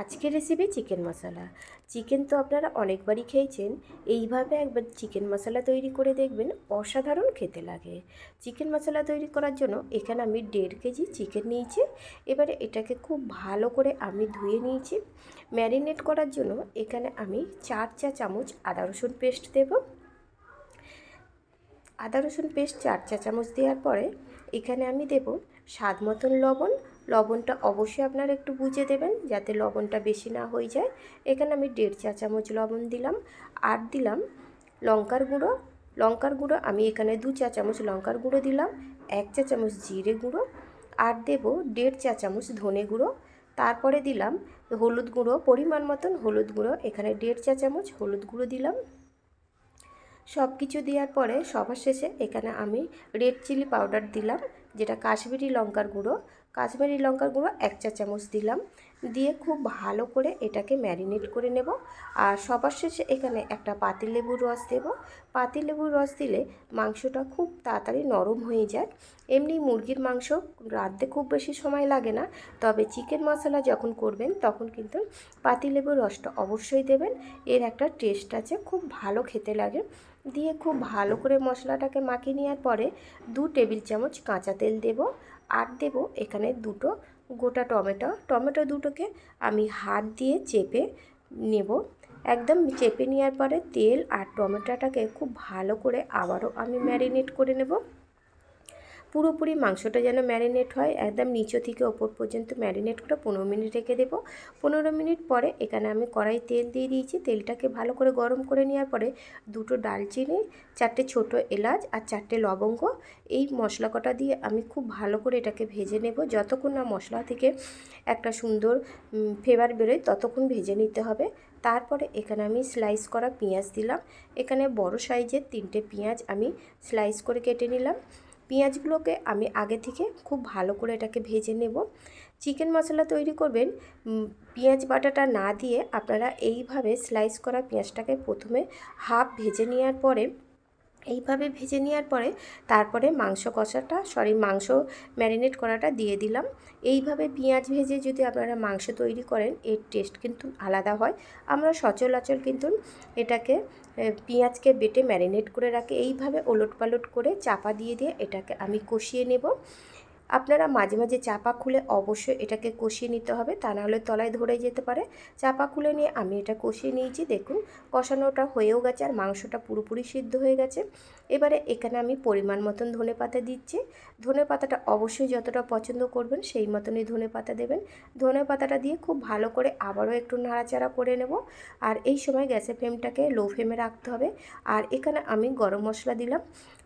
আজকের recipe chicken মশলা chicken তো আপনারা অনেকবারই খেয়েছেন, এইভাবে একবার চিকেন মশলা তৈরি করে দেখবেন, অসাধারণ খেতে লাগে। চিকেন মশলা তৈরি করার জন্য এখানে আমি দেড় কেজি চিকেন নিয়েছি, এবারে এটাকে খুব ভালো করে আমি ধুয়ে নিয়েছি। ম্যারিনেট করার জন্য এখানে আমি চার চা চামচ আদা রসুন পেস্ট দেব। আদা রসুন পেস্ট চার চা চামচ দেওয়ার পরে এখানে আমি দেব স্বাদ মতন লবণ। লবণটা অবশ্যই আপনারা একটু বুঝে দেবেন যাতে লবণটা বেশি না হয়ে যায়। এখানে আমি দেড় চা চামচ লবণ দিলাম আর দিলাম লঙ্কার গুঁড়ো। লঙ্কার গুঁড়ো আমি এখানে দু চা চামচ লঙ্কার গুঁড়ো দিলাম, এক চা চামচ জিরে গুঁড়ো আর দেব দেড় চা চামচ ধনে গুঁড়ো। তারপরে দিলাম হলুদ গুঁড়ো, পরিমাণ মতন হলুদ গুঁড়ো। এখানে দেড় চা চামচ হলুদ গুঁড়ো দিলাম। সব কিছু দেওয়ার পরে সবার শেষে এখানে আমি রেড চিলি পাউডার দিলাম, যেটা কাশ্মীরি লঙ্কার গুঁড়ো। কাশ্মীরি লঙ্কার গুঁড়ো এক চা চামচ দিলাম। দিয়ে খুব ভালো করে এটাকে ম্যারিনেট করে নেব। আর সবার শেষে এখানে একটা পাতিলেবুর রস দেব। পাতিলেবুর রস দিলে মাংসটা খুব তাড়াতাড়ি নরম হয়ে যায়। এমনি মুরগির মাংস রাঁধতে খুব বেশি সময় লাগে না, তবে চিকেন মশলা যখন করবেন তখন কিন্তু পাতিলেবুর রসটা অবশ্যই দেবেন। এর একটা টেস্ট আছে, খুব ভালো খেতে লাগে। দিয়ে খুব ভালো করে মশলাটাকে মাখিয়ে নেওয়ার পরে দু টেবিল চামচ কাঁচা তেল দেব আর দেব এখানে দুটো গোটা টমেটো। টমেটো দুটোকে আমি হাত দিয়ে চেপে নেব। একদম চেপে নেওয়ার পরে তেল আর টমেটোটাকে খুব ভালো করে আবারও আমি ম্যারিনেট করে নেব। পুরোপুরি মাংসটা যেন ম্যারিনেট হয়, একদম নিচে থেকে ওপর পর্যন্ত ম্যারিনেট করে পনেরো মিনিট রেখে দেবো। পনেরো মিনিট পরে এখানে আমি কড়াই তেল দিয়ে দিয়েছি। তেলটাকে ভালো করে গরম করে নেওয়ার পরে দুটো ডালচিনি, চারটে ছোট এলাচ আর চারটে লবঙ্গ, এই মশলা কটা দিয়ে আমি খুব ভালো করে এটাকে ভেজে নেব। যতক্ষণ না মশলা থেকে একটা সুন্দর ফ্লেভার বেরোয়, ততক্ষণ ভেজে নিতে হবে। তারপরে এখানে আমি স্লাইস করা পেঁয়াজ দিলাম। এখানে বড় সাইজের তিনটে পেঁয়াজ আমি স্লাইস করে কেটে নিলাম। পেঁয়াজগুলোকে আমি আগে থেকে খুব ভালো করে এটাকে ভেজে নেব। চিকেন মশলা তৈরি করবেন পেঁয়াজ বাটাটা না দিয়ে আপনারা এইভাবে স্লাইস করা পেঁয়াজটাকে প্রথমে হাফ ভেজে নেওয়ার পরে এইভাবে ভেজে নেওয়ার পরে তারপরে মাংস কষাটা সরি মাংস ম্যারিনেট করাটা দিয়ে দিলাম। এইভাবে পেঁয়াজ ভেজে যদি আপনারা মাংস তৈরি করেন, এর টেস্ট কিন্তু আলাদা হয়। আমরা সচলাচল কিন্তু এটাকে পেঁয়াজকে বেটে ম্যারিনেট করে রাখি। এইভাবে ওলট পালট করে চাপা দিয়ে দিয়ে এটাকে আমি কষিয়ে নেব। আপনারা মাঝে মাঝে চাপা খুলে অবশ্যই এটাকে কষিয়ে নিতে হবে। তা নাহলে তলায় ধরে যেতে পারে। চাপা খুলে নিয়ে আমি এটা কষিয়ে নিয়েছি। দেখুন, কষানোটা হয়েও গেছে আর মাংসটা পুরোপুরি সিদ্ধ হয়ে গেছে। এবারে এখানে আমি পরিমাণ মতন ধনে পাতা দিচ্ছি। ধনে পাতাটা অবশ্যই যতটা পছন্দ করবেন সেই মতনই ধনে পাতা দেবেন। ধনে পাতাটা দিয়ে খুব ভালো করে আবারও একটু নাড়াচাড়া করে নেব। আর এই সময় গ্যাসের ফ্লেমটাকে লো ফ্লেমে রাখতে হবে। আর এখানে আমি গরম মশলা দিলাম।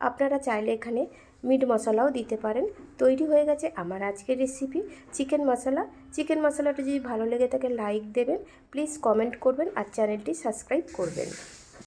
আপনারা চাইলে এখানে মিট মশলাও দিতে পারেন। তৈরি হয়ে গেছে আমার আজকের রেসিপি চিকেন মশলা চিকেন মশলাটা যদি ভালো লেগে থাকে লাইক দেবেন। প্লিজ কমেন্ট করবেন আর চ্যানেলটি সাবস্ক্রাইব করবেন।